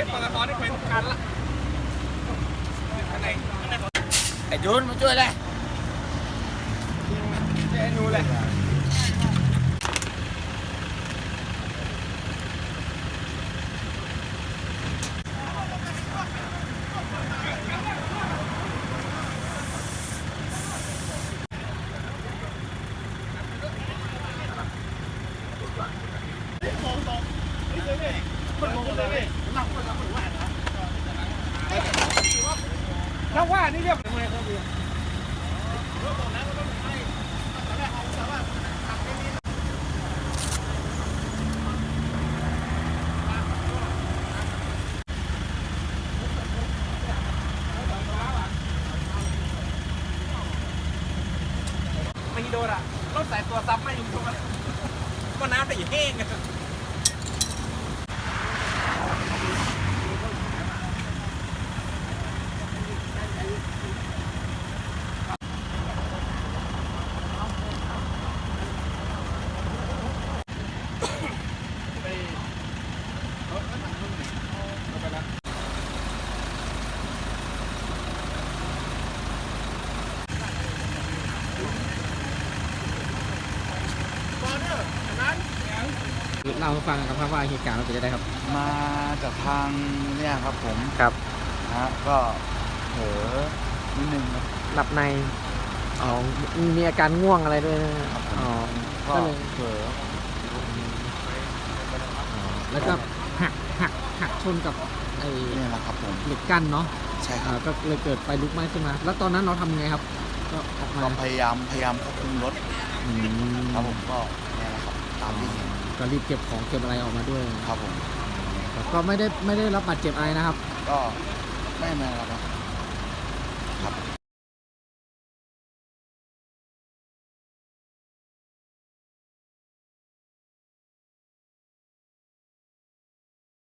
ยปตทนี่เคยทุกคันละอันไหนไอ้จูนมาช่วยเลยเจนูเลย ถ้าว่านี่เรียบร้อยครับพี่ไม่โดนอะรถสายตัวซับไม่โดนก็น้ำแต่อย่แห้ง อะเล่าให้ฟังครับว่าเหตุการณ์มันเป็นยังไงครับ มาจากทางเนี่ยครับผมครับนะฮะก็เผลอนิดนึงครับ หลับในอ๋อมีมีอาการง่วงอะไรด้วยนะครับผม อ๋อก็ก็เลยเผลอ แล้วก็หักหักหักช นกับไอ้เนี่ยแหละครับผมเหล็กกั้นเนาะใช่คอ่ารับก็เลยเกิดไฟลุกไหม้ขึ้นมา แล้วตอนนั้นเราทำยังไงครับ ก็ออกมาก็พยายามพยายามควบคุมรถอืมครับผมก็เนี่ยแหละครับตามที่เห็นก็รีบเก็บของเก็บอะไรออกมาด้วยครับผมแต่ก็ไม่ได้ไม่ได้รับบาดเจ็บอะไรนะครับ ก็ไม่ไม่ครับครับ